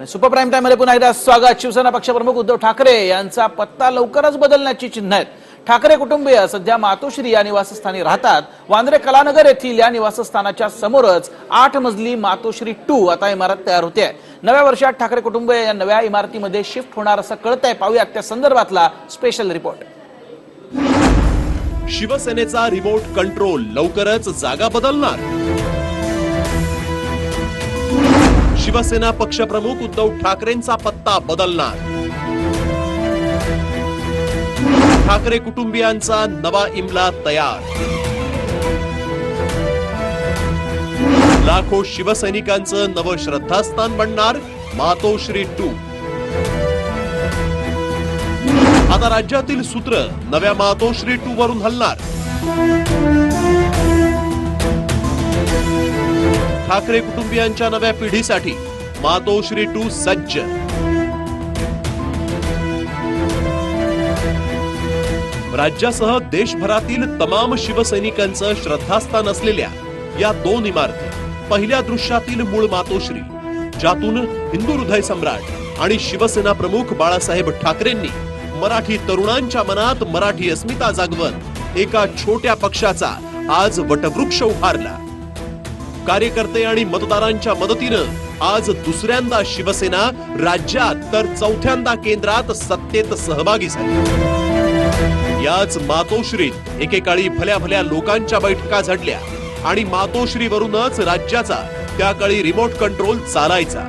Super prime टाइममध्ये पुन्हा एकदा स्वागत. शिवसेना पक्षप्रमुख उद्धव ठाकरे यांचा पत्ता लवकरच बदलण्याची चिन्ह आहेत. ठाकरे कुटुंबीय सध्या मातोश्री या निवासस्थानी राहतात. वांद्रे कलानगर येथील या निवासस्थानाच्या समोरच आठ मजली मातोश्री टू आता इमारत तयार होते. आहे नव्या वर्षात ठाकरे कुटुंबीय या नव्या इमारतीमध्ये शिफ्ट होणार असं कळत आहे पाहूयात त्या संदर्भातला स्पेशल रिपोर्ट शिवसेनेचा रिमोट कंट्रोल लवकरच जागा बदलणार. शिवसेना पक्षप्रमुख उद्धव ठाकरेंचा पत्ता बदलणार. ठाकरे कुटुंबियांचा नवा इमला तयार. लाखो शिवसैनिकांचं नवं श्रद्धास्थान बनणार मातोश्री टू. आता राज्यातील सूत्र नव्या मातोश्री टू वरून हलणार. ठाकरे कुटुंबियांच्या नव्या पिढीसाठी मातोश्री टू सज्ज. राज्यासह देशभरातील तमाम शिवसैनिकांचं श्रद्धास्थान असलेल्या या दोन इमारती पहिल्या दृश्यातील मूळ मातोश्री ज्यातून हिंदू हृदय सम्राट आणि शिवसेना प्रमुख बाळासाहेब ठाकरेंनी मराठी तरुणांच्या मनात मराठी अस्मिता जागवत एका छोट्या पक्षाचा आज वटवृक्ष उभारला. कार्यकर्ते आणि मतदारांच्या मदतीनं आज दुसऱ्यांदा शिवसेना राज्यात तर चौथ्यांदा केंद्रात सत्तेत सहभागी झाली. याच मातोश्रीत एकेकाळी भल्या भल्या लोकांच्या बैठका झडल्या आणि मातोश्रीवरूनच राज्याचा त्या काळी रिमोट कंट्रोल चालायचा.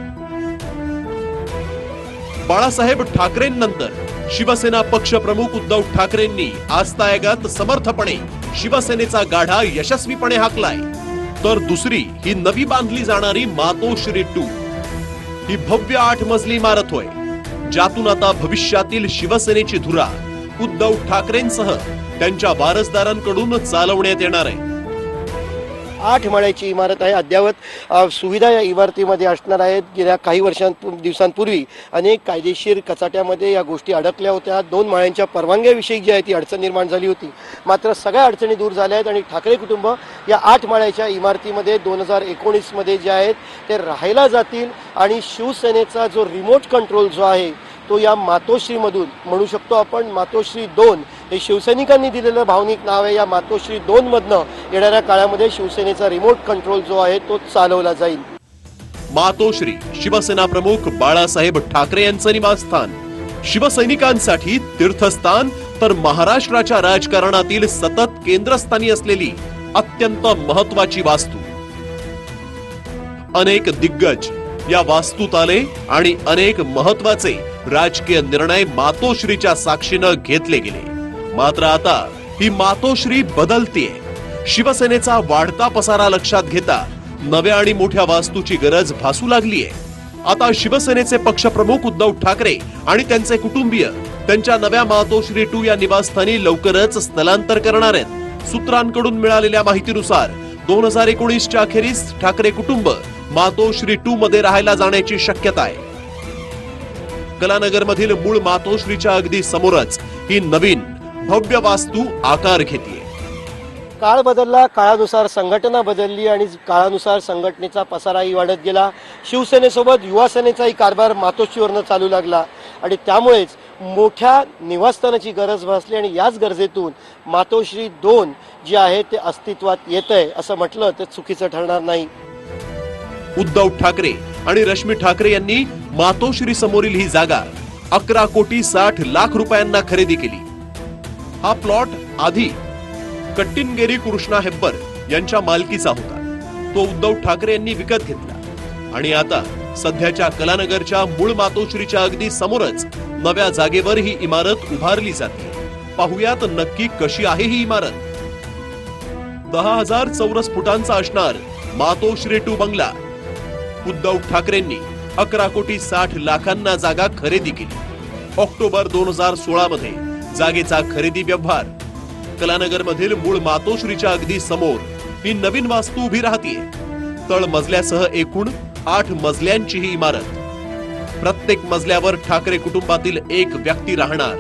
बाळासाहेब ठाकरेंनंतर शिवसेना पक्ष प्रमुख उद्धव ठाकरेंनी आस्थायगत समर्थपणे शिवसेनेचा गाढा यशस्वीपणे हाकलाय. तर दुसरी ही नवी बांधली जाणारी मातोश्री टू. ही भव्य आठ मजली इमारत होय ज्यातून आता भविष्यातील शिवसेनेची धुरा उद्धव ठाकरेंसह त्यांच्या वारसदारांकडून चालवण्यात येणार आहे. आठ माळ्याची इमारत आहे. अद्ययावत सुविधा या इमारतीमध्ये असणार आहेत. गेल्या काही वर्षां दिवसांपूर्वी अनेक कायदेशीर कचाट्यामध्ये या गोष्टी अडकल्या होत्या. दोन माळ्यांच्या परवानग्याविषयी जी आहे ती अडचण निर्माण झाली होती. मात्र सगळ्या अडचणी दूर झाल्या आहेत आणि ठाकरे कुटुंब या आठ माळ्याच्या इमारतीमध्ये दोन हजार एकोणीसमध्ये जे आहेत ते राहायला जातील आणि शिवसेनेचा जो रिमोट कंट्रोल जो आहे तो या मातोश्रीमधून म्हणू शकतो आपण मातोश्री दोन हे शिवसैनिकांनी दिलेलं भावनिक नाव आहे. या मातोश्री दोनमधनं येणाऱ्या काळामध्ये शिवसेनेचा रिमोट कंट्रोल जो आहे तो चालवला जाईल. मातोश्री शिवसेना प्रमुख बाळासाहेब ठाकरे यांचं निवासस्थान. शिवसैनिकांसाठी तीर्थस्थान तर महाराष्ट्राच्या राजकारणातील सतत केंद्रस्थानी असलेली अत्यंत महत्वाची वास्तू. अनेक दिग्गज या वास्तूत आले आणि अनेक महत्त्वाचे राजकीय निर्णय मातोश्रीच्या साक्षीनं घेतले गेले. मात्र आता ही मातोश्री बदलतीये. शिवसेनेचा वाढता पसारा लक्षात घेता नव्या आणि मोठ्या वास्तूची गरज भासू लागलीये. आता शिवसेनेचे पक्षप्रमुख उद्धव ठाकरे आणि त्यांचे कुटुंबीय त्यांच्या नव्या मातोश्री टू या निवासस्थानी लवकरच स्थलांतर करणार आहेत. सूत्रांकडून मिळालेल्या माहितीनुसार दोन हजार एकोणीसच्या अखेरीस ठाकरे कुटुंब मातोश्री टू मध्ये राहायला जाण्याची शक्यता आहे. कलानगर मधील मूळ मातोश्रीच्या अगदी समोरच ही नवीन भव्य वास्तू आकार घेते काळ बदलला काळानुसार संघटना बदलली आणि काळानुसार संघटनेचा पसाराही वाढत गेला. शिवसेनेसोबत युवासेनेचाही कारभार मातोश्रीवरनं चालू लागला आणि त्यामुळेच मोठ्या निवासस्थानाची गरज भासली आणि याच गरजेतून मातोश्री दोन जे आहे ते अस्तित्वात येत आहे असं म्हटलं तर चुकीचं ठरणार नाही. उद्धव ठाकरे आणि रश्मी ठाकरे यांनी मातोश्री समोरील ही जागा अकरा कोटी साठ लाख रुपयांना खरेदी केली. हा प्लॉट आधी कट्टिनगेरी कृष्णा हेब्बर यांच्या मालकीचा होता. तो उद्धव ठाकरे यांनी विकत घेतला. आणि आता सध्याच्या कलानगरच्या मूळ मातोश्रीच्या अगदी समोरच नव्या जागेवर ही इमारत उभारली जाते. पाहुयात नक्की कशी आहे ही इमारत? दहा हजार चौरस फुटांचा असणार मातोश्री टू बंगला. उद्धव ठाकरेंनी अकरा कोटी साठ लाखांना जागा खरेदी केली. ऑक्टोबर दोन हजार सोळा मध्ये जागेचा खरेदी व्यवहार. कलानगर मधील मूळ मातोश्रीच्या अगदी समोर ही नवीन वास्तू उभी राहतीये. तळ मजल्यासह एकूण आठ मजल्यांची ही इमारत. प्रत्येक मजल्यावर ठाकरे कुटुंबातील एक व्यक्ती राहणार.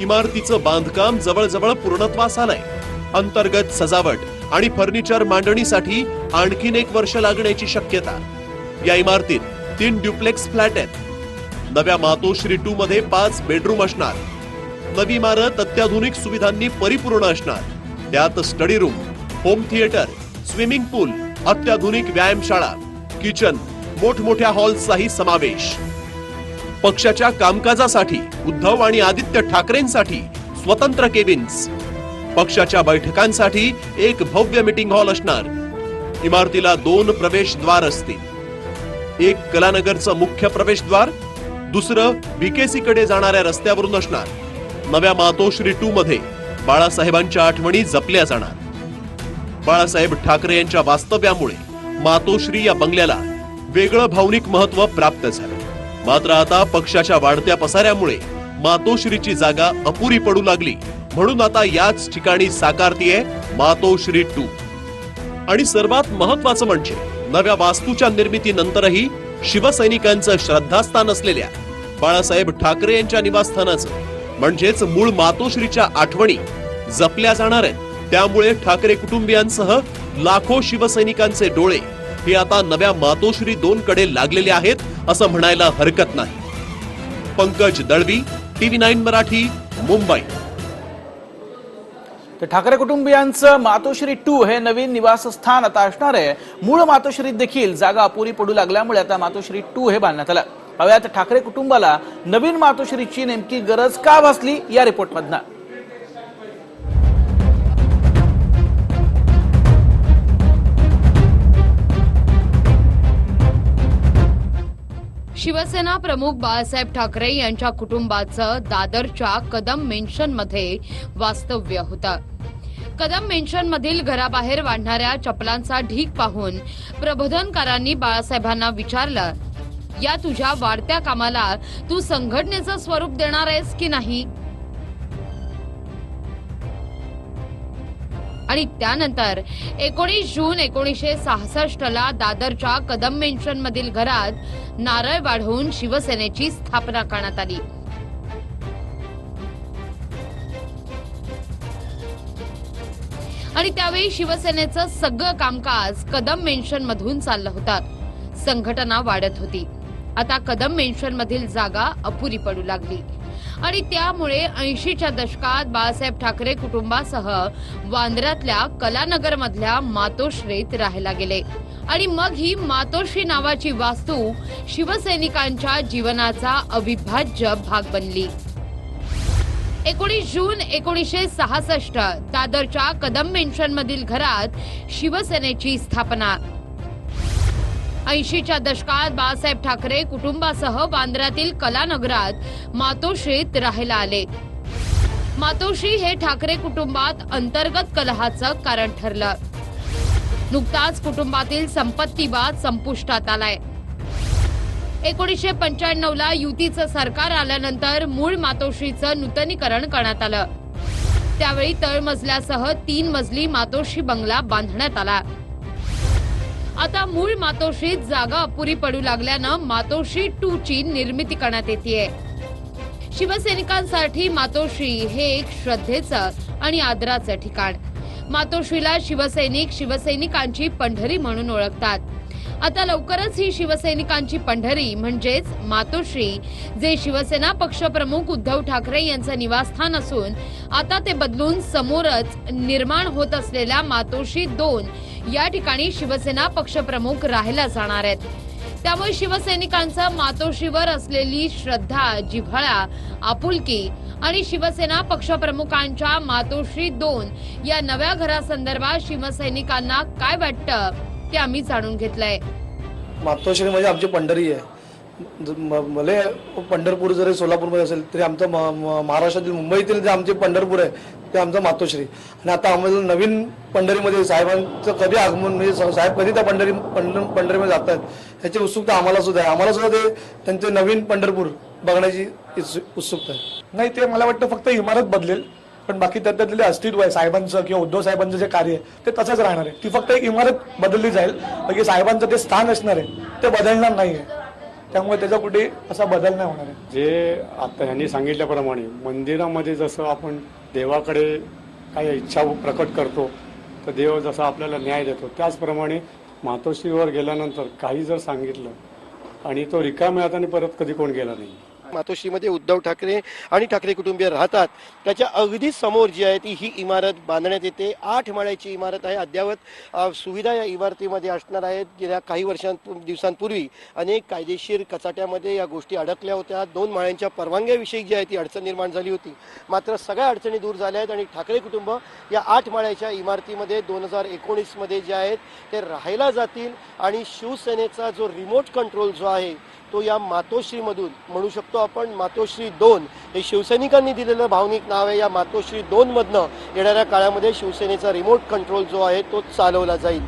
इमारतीचं बांधकाम जवळजवळ पूर्णत्वास आलंय अंतर्गत सजावट आणि फर्निचर मांडणीसाठी आणखीन एक वर्ष लागण्याची शक्यता. या इमारतीत तीन ड्युप्लेक्स फ्लॅट आहेत. नव्या मातोश्री टू मध्ये पाच बेडरूम असणार. नवी इमारत अत्याधुनिक सुविधांनी परिपूर्ण असणार. त्यात study room home theatre swimming pool अत्याधुनिक व्यायामशाळा किचन मोठमोठ्या हॉल्सचाही समावेश. पक्षाच्या कामकाजासाठी उद्धव आणि आदित्य ठाकरेंसाठी स्वतंत्र केबिन्स पक्षाच्या बैठकांसाठी एक भव्य मीटिंग हॉल असणार. इमारतीला दोन प्रवेशद्वार असतील. एक कलानगरचं मुख्य प्रवेशद्वार दुसरं बीकेसी कडे जाणाऱ्या रस्त्यावरून असणार. नव्या मातोश्री टू मध्ये बाळासाहेबांच्या आठवणी जपल्या जाणार. बाळासाहेब ठाकरे यांच्या वास्तव्यामुळे मातोश्री या बंगल्याला वेगळं भावनिक महत्त्व प्राप्त झालं. मात्र आता पक्षाच्या वाढत्या पसाऱ्यामुळे मातोश्रीची जागा अपुरी पडू लागली. म्हणून आता याच ठिकाणी साकारतीये मातोश्री टू आणि सर्वात महत्वाचं म्हणजे नव्या वास्तूच्या निर्मितीनंतरही शिवसैनिकांचं श्रद्धास्थान असलेल्या बाळासाहेब ठाकरे यांच्या निवासस्थानाचं म्हणजेच मूळ मातोश्रीच्या आठवणी जपल्या जाणार आहेत. त्यामुळे ठाकरे कुटुंबियांसह लाखो शिवसैनिकांचे डोळे हे आता नव्या मातोश्री दोन कडे लागलेले आहेत असं म्हणायला हरकत नाही. Pankaj Dalvi TV nine Marathi Mumbai. तर ठाकरे कुटुंबियांचं मातोश्री टू हे नवीन निवासस्थान आता असणार आहे. मूळ मातोश्रीत देखील जागा अपुरी पडू लागल्यामुळे आता मातोश्री टू हे बांधण्यात आलं. हव्यात ठाकरे कुटुंबाला नवीन मातोश्रीची नेमकी गरज का भासली या रिपोर्टमधनं शिवसेना प्रमुख बाळासाहेब ठाकरे यांच्या कुटुंबाचं दादरच्या कदम मेन्शनमध्ये वास्तव्य होतं. कदम मेन्शन मधील घराबाहेर वाढणाऱ्या चपलांचा ढीक पाहून प्रबोधनकारांनी बाळासाहेबांना विचारलं या तुझ्या वाढत्या कामाला तू संघटनेचं स्वरूप देणार आहेस की नाही? आणि त्यानंतर एकोणीस जून एकोणीसशे सहासष्ट ला दादरच्या कदम मेन्शन मधील घरात नारळ वाढवून शिवसेनेची स्थापना करण्यात आली. आणि त्यावेळी शिवसेनेचं सगळं कामकाज कदम मेन्शन मधून चाललं होतं. संघटना वाढत होती. आता कदम मेन्शन मधील जागा अपुरी पडू लागली. आणि त्यामुळे ऐंशीच्या दशकात बाळासाहेब ठाकरे कुटुंबासह वांद्र्यातल्या कलानगर मधल्या मातोश्रीत राहायला गेले. आणि मग ही मातोश्री नावाची वास्तू शिवसैनिकांच्या जीवनाचा अविभाज्य भाग बनली. एकोणीस जून एकोणीसशे सहासष्ट दादरच्या कदम मेन्शन मधील घरात शिवसेनेची स्थापना. ऐंशीच्या दशकात बाळासाहेब ठाकरे कुटुंबासह बांद्र्यातील कलानगरात मातोश्रीत राहायला आले. मातोश्री हे ठाकरे कुटुंबात अंतर्गत कलहाचं कारण ठरलं. नुकताच कुटुंबातील संपत्तीवाद संपुष्टात आलाय. एकोणीसशे पंच्याण्णव ला युतीचं सरकार आल्यानंतर मूळ मातोश्रीचं नूतनीकरण करण्यात आलं. त्यावेळी तळमजल्यासह तीन मजली मातोश्री बंगला बांधण्यात आला. आता मूळ मातोश्रीत जागा अपुरी पडू लागल्यानं मातोश्री टू ची निर्मिती करण्यात येते शिवसैनिकांसाठी मातोश्री हे एक श्रद्धेचं आणि आदराचं ठिकाण. मातोश्रीला शिवसैनिक शिवसैनिकांची पंढरी म्हणून ओळखतात. आता लवकरच ही शिवसैनिकांची पंढरी म्हणजेच मातोश्री जे शिवसेना पक्षप्रमुख उद्धव ठाकरे यांचं निवासस्थान असून आता ते बदलून समोरच निर्माण होत असलेल्या मातोश्री दोन या ठिकाणी शिवसेना पक्षप्रमुख राहायला जाणार आहेत. त्यामुळे शिवसैनिकांचा मातोश्रीवर असलेली श्रद्धा जिव्हाळा आपुलकी आणि शिवसेना पक्षप्रमुखांच्या मातोश्री दोन या नव्या घरासंदर्भात शिवसैनिकांना काय वाटतं ते आम्ही जाणून घेतलंय. मातोश्री म्हणजे आमची पंढरी आहे. भले पंढरपूर जरी सोलापूरमध्ये असेल तरी आमचं महाराष्ट्रातील मुंबईतील जे आमचे पंढरपूर आहे ते आमचं मातोश्री. आणि आता आम्हाला नवीन पंढरीमध्ये साहेबांचं कधी आगमन म्हणजे साहेब कधी त्या पंढरी पंढर पंढरीमध्ये जात आहेत ह्याची उत्सुकता आम्हाला सुद्धा आहे. आम्हाला सुद्धा ते त्यांचे नवीन पंढरपूर बघण्याची उत्सुकता आहे. नाही ते मला वाटतं फक्त इमारत बदलेल पण बाकी त्यातले अस्तित्व आहे साहेबांचं किंवा उद्धव साहेबांचं जे कार्य आहे ते तसंच राहणार आहे. ती फक्त एक इमारत बदलली जाईल. बाकी साहेबांचं ते स्थान असणार आहे ते बदलणार नाही आहे त्यामुळे त्याचा कुठे असा बदल नाही होणार आहे. जे आता ह्यांनी सांगितल्याप्रमाणे मंदिरामध्ये जसं आपण देवाकडे काही इच्छा प्रकट करतो तर देव जसा आपल्याला न्याय देतो. त्याचप्रमाणे मातोश्रीवर गेल्यानंतर काही जर सांगितलं आणि तो रिकाम्या हाताने परत कधी कोण गेला नाही. मातोश्रीमध्ये उद्धव ठाकरे आणि ठाकरे कुटुंबीय राहतात. त्याच्या अगदी समोर जी आहे ती ही इमारत बांधण्यात येते. आठ माळ्याची इमारत आहे. अद्यावत सुविधा या इमारतीमध्ये असणार आहेत. गेल्या काही वर्षां दिवसांपूर्वी अनेक कायदेशीर कचाट्यामध्ये या गोष्टी अडकल्या होत्या. दोन माळ्यांच्या परवानग्याविषयी जी आहे ती अडचण निर्माण झाली होती. मात्र सगळ्या अडचणी दूर झाल्या आहेत आणि ठाकरे कुटुंब या आठ माळ्याच्या इमारतीमध्ये दोन हजार एकोणीसमध्ये जे आहेत ते राहायला जातील आणि शिवसेनेचा जो रिमोट कंट्रोल जो आहे तो या मातोश्रीमधून म्हणू शकतो आपण मातोश्री दोन हे शिवसैनिकांनी दिलेलं भावनिक नाव आहे. या मातोश्री दोन मधनं येणाऱ्या काळामध्ये शिवसेनेचा रिमोट कंट्रोल जो आहे तो चालवला जाईल.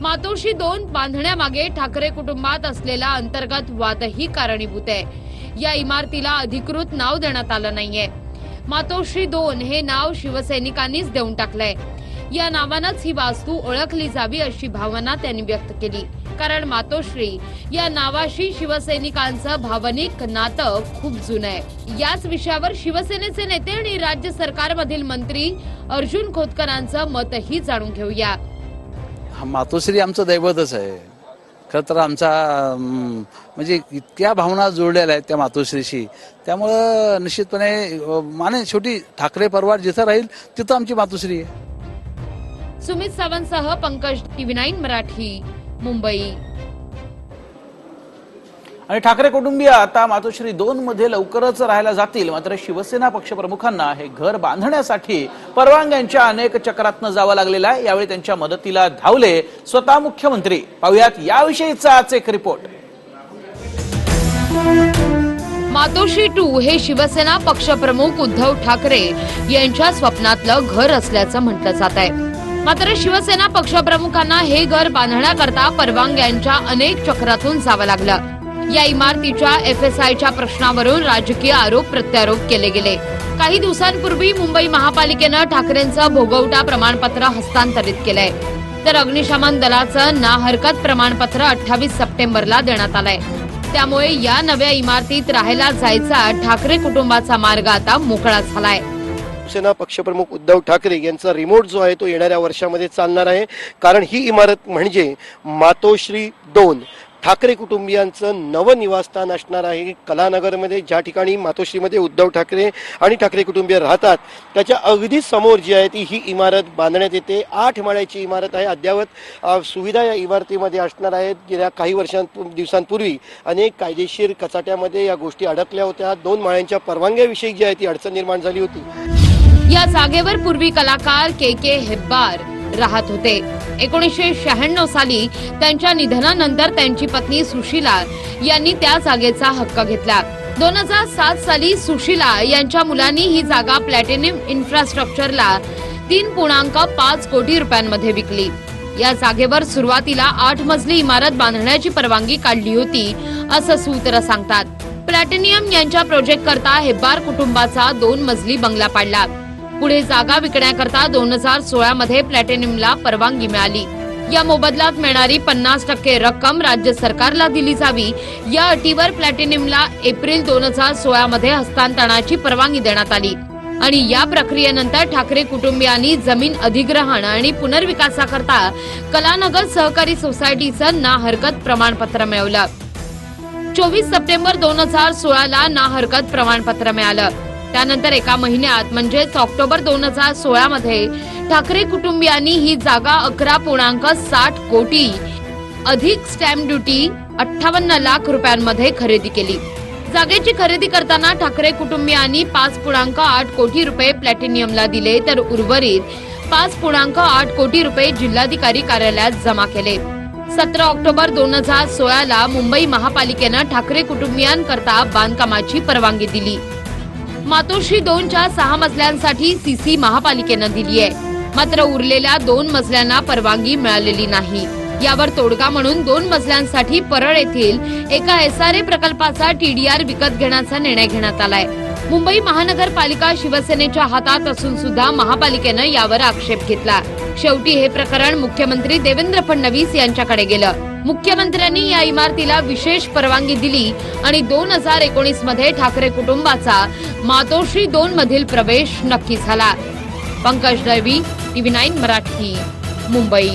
मातोश्री दोन बांधण्यामागे ठाकरे कुटुंबात असलेला अंतर्गत वादही कारणीभूत आहे. या इमारतीला अधिकृत नाव देण्यात आलं नाहीये. मातोश्री दोन हे नाव शिवसैनिकांनीच देऊन टाकलंय. या नावानंच ही वास्तू ओळखली जावी अशी भावना त्यांनी व्यक्त केली. कारण मातोश्री या नावाशी शिवसैनिकांचं भावनिक नातं खूप जुनं आहे. याच विषयावर शिवसेनेचे नेते आणि राज्य सरकारमधील मंत्री अर्जुन खोतकरांचं मतही जाणून घेऊया. मातोश्री आमचं दैवतच आहे. खरं तर आमचा म्हणजे इतक्या भावना जोडलेल्या आहेत त्या मातोश्रीशी. त्यामुळं निश्चितपणे माने शेवटी ठाकरे परिवार जिथं राहील तिथं आमची मातोश्री आहे. सुमित सावंतसह पंकज टीव्ही नाईन मराठी. मुंबई. आणि ठाकरे कुटुंबीय आता मातोश्री दोन मध्ये लवकरच राहायला जातील. मात्र शिवसेना पक्षप्रमुखांना हे घर बांधण्यासाठी परवानग्यांच्या अनेक चक्रातनं जावं लागलेलं आहे. यावेळी त्यांच्या मदतीला धावले स्वतः मुख्यमंत्री. पाहुयात याविषयीचा आज एक रिपोर्ट. मातोश्री टू हे शिवसेना पक्षप्रमुख उद्धव ठाकरे यांच्या स्वप्नातलं घर असल्याचं म्हटलं जात आहे. मात्र शिवसेना पक्षप्रमुखांना हे घर बांधण्याकरता परवानग्यांच्या अनेक चक्रातून जावं लागलं. या इमारतीच्या एफ एस आयच्या प्रश्नावरून राजकीय आरोप प्रत्यारोप केले गेले. काही दिवसांपूर्वी मुंबई महापालिकेनं ठाकरेंचं भोगवटा प्रमाणपत्र हस्तांतरित केलंय. तर अग्निशमन दलाचं ना हरकत प्रमाणपत्र अठ्ठावीस सप्टेंबरला देण्यात आलंय. त्यामुळे या नव्या इमारतीत राहायला जायचा ठाकरे कुटुंबाचा मार्ग आता मोकळा झालाय. शिवसेना पक्षप्रमुख उद्धव ठाकरे यांचा रिमोट जो आहे तो येणाऱ्या वर्षामध्ये चालणार आहे. कारण ही इमारत म्हणजे मातोश्री दोन. ठाकरे कुटुंबियांचं नवं निवासस्थान असणार आहे. कलानगरमध्ये ज्या ठिकाणी मातोश्रीमध्ये उद्धव ठाकरे आणि ठाकरे कुटुंबीय राहतात त्याच्या अगदी समोर जी आहे ती ही इमारत बांधण्यात येते. आठ माळ्याची इमारत आहे. अद्यावत सुविधा या इमारतीमध्ये असणार आहेत. गेल्या काही वर्षां दिवसांपूर्वी अनेक कायदेशीर कचाट्यामध्ये या गोष्टी अडकल्या होत्या. दोन माळ्यांच्या परवानग्याविषयी जी आहे ती अडचण निर्माण झाली होती. या जागेवर पूर्वी कलाकार के के हेब्बार राहत होते. एकोणीसशे शहाण्णव साली त्यांच्या निधनानंतर त्यांची पत्नी सुशीला यांनी त्या जागेचा हक्क घेतला. दोन हजार सात साली सुशीला यांच्या मुलांनी ही जागा प्लॅटिनियम इन्फ्रास्ट्रक्चरला तीन पूर्णांक पाच कोटी रुपयांमध्ये विकली. या जागेवर सुरुवातीला आठ मजली इमारत बांधण्याची परवानगी काढली होती असं सूत्र सांगतात. प्लॅटिनियम यांच्या प्रोजेक्ट करता हेब्बार कुटुंबाचा दोन मजली बंगला पाडला. पुढे जागा विकण्याकरता दोन हजार सोळा मध्ये प्लॅटिनियमला परवानगी मिळाली. या मोबदल्यात मिळणारी पन्नास टक्के रक्कम राज्य सरकारला दिली जावी. या अटीवर प्लॅटिनियमला एप्रिल दोन हजार सोळा मध्ये हस्तांतरणाची परवानगी देण्यात आली. आणि या प्रक्रियेनंतर ठाकरे कुटुंबियांनी जमीन अधिग्रहण आणि पुनर्विकासाकरता कलानगर सहकारी सोसायटीचं ना हरकत प्रमाणपत्र मिळवलं. चोवीस सप्टेंबर दोन हजार सोळाला ना हरकत प्रमाणपत्र मिळालं. त्यानंतर एका महिन्यात म्हणजेच ऑक्टोबर दोन हजार सोळा मध्ये ठाकरे कुटुंबियांनी ही जागा अकरा पूर्णांक साठ कोटी अधिक स्टॅम्प ड्युटी अठ्ठावन्न लाख रुपयांमध्ये खरेदी केली. जागेची खरेदी करताना ठाकरे कुटुंबियांनी पाच पूर्णांक आठ कोटी रुपये प्लॅटिनियमला दिले तर उर्वरित पाच पूर्णांक आठ कोटी रुपये जिल्हाधिकारी कार्यालयात जमा केले. सतरा ऑक्टोबर दोन हजार सोळाला मुंबई महापालिकेनं ठाकरे कुटुंबियांकरता बांधकामाची परवानगी दिली. मातोश्री दोनच्या सहा मजल्यांसाठी सीसी महापालिकेनं दिली आहे मात्र उरलेल्या दोन मजल्यांना परवानगी मिळालेली नाही. यावर तोडगा म्हणून दोन मजल्यांसाठी परळ येथील एका एसआरए प्रकल्पाचा टीडीआर विकत घेण्याचा निर्णय घेण्यात आलाय. मुंबई महानगरपालिका शिवसेनेच्या हातात असून सुद्धा महापालिकेनं यावर आक्षेप घेतला. शेवटी हे प्रकरण मुख्यमंत्री देवेंद्र फडणवीस यांच्याकडे गेलं. मुख्यमंत्र्यांनी या इमारतीला विशेष परवानगी दिली आणि दोन हजार एकोणीसमध्ये ठाकरे कुटुंबाचा मातोश्री दोन मधील प्रवेश नक्की झाला. Pankaj Dalvi TV nine Marathi Mumbai.